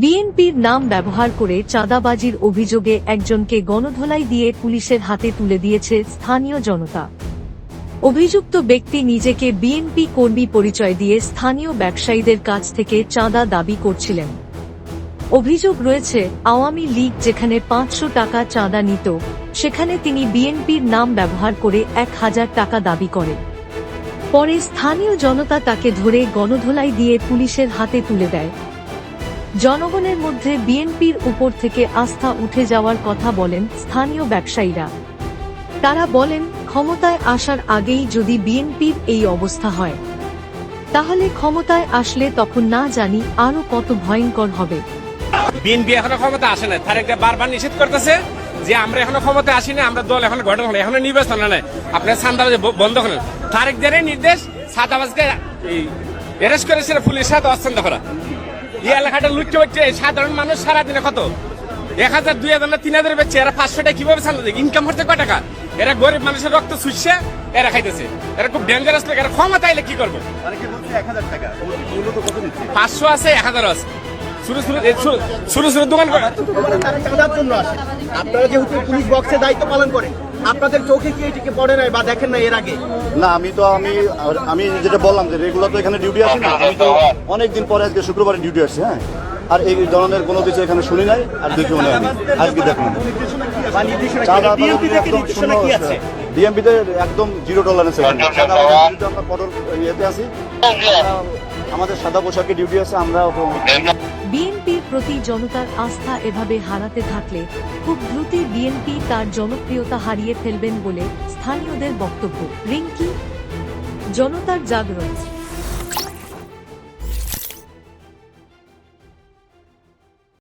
বিএনপির নাম ব্যবহার করে চাঁদাবাজির অভিযোগে একজনকে গণধোলাই দিয়ে পুলিশের হাতে তুলে দিয়েছে স্থানীয় জনতা। অভিযুক্ত ব্যক্তি নিজেকে বিএনপি কর্মী পরিচয় দিয়ে স্থানীয় ব্যবসায়ীদের কাছ থেকে চাঁদা দাবি করছিলেন। অভিযোগ রয়েছে, আওয়ামী লীগ যেখানে পাঁচশো টাকা চাঁদা নিত, সেখানে তিনি বিএনপির নাম ব্যবহার করে এক হাজার টাকা দাবি করেন। পরে স্থানীয় জনতা তাকে ধরে গণধোলাই দিয়ে পুলিশের হাতে তুলে দেয়। জনগণের মধ্যে বিএনপির উপর থেকে আস্থা উঠে যাওয়ার কথা বলেন স্থানীয় ব্যবসায়ীরা। তারা বলেন, ক্ষমতায় আসার আগেই যদি বিএনপির এই অবস্থা হয়, তাহলে ক্ষমতায় আসলে তখন না জানি আরও কত ভয়ঙ্কর হবে। বিএনপি এখনও ক্ষমতা আসে না তারেকটা বারবার নিষেধ করতেছে যে আমরা এখনও ক্ষমতা আসি না আমরা দল এখন গঠন হলো এখনও নির্বাচন নাই। আপনার সান্দাবাজ বন্ধ করেন। তারেকদের নির্দেশ সাদাবাজকে অ্যারেস্ট করেছিল পুলিশ সাথে অস্থান্ত করা। এই এলাকাটা লুচ্চ হচ্ছে সাধারণ মানুষ সারাদিনে কত? এক হাজার দুই হাজার না তিন হাজার বেচছে এরা পাঁচশো টাকা কীভাবে চালা দেয়? ইনকাম হচ্ছে কয় টাকা? এরা গরিব মানুষের রক্ত শুষছে এরা খাইতেছে। এরা খুব ডেঞ্জারাস লোক এরা ক্ষমতা তাইলে কি করব? পাঁচশো আছে এক হাজার আছে। দোকান আপনারা যেহেতু পুলিশ বক্সে দায়িত্ব পালন করেন আপনাদের চোখে কি এটিকে পড়ে নাই বা দেখেন না এর আগে? না আমি তো আমি আমি যেটা বললাম যে রেগুলার তো এখানে ডিউটি আসি না আমি তো অনেকদিন পরে আজকে শুক্রবারে ডিউটি আসছি হ্যাঁ। আর এই ধরনের কোনো কিছু এখানে শুনি নাই আর দেখিও নাই আমি। আজকে নির্দেশনা ডিএমপিতে একদম জিরো টলারেন্স আমরা কঠোর ইয়েতে আছি আমাদের সাদা পোশাকে ডিউটি আছে আমরা বিএনপির প্রতি জনতার আস্থা এভাবে হারাতে থাকলে খুব দ্রুতই বিএনপি তার জনপ্রিয়তা হারিয়ে ফেলবেন বলে স্থানীয়দের বক্তব্য। রিঙ্কি, জনতার জাগরণ।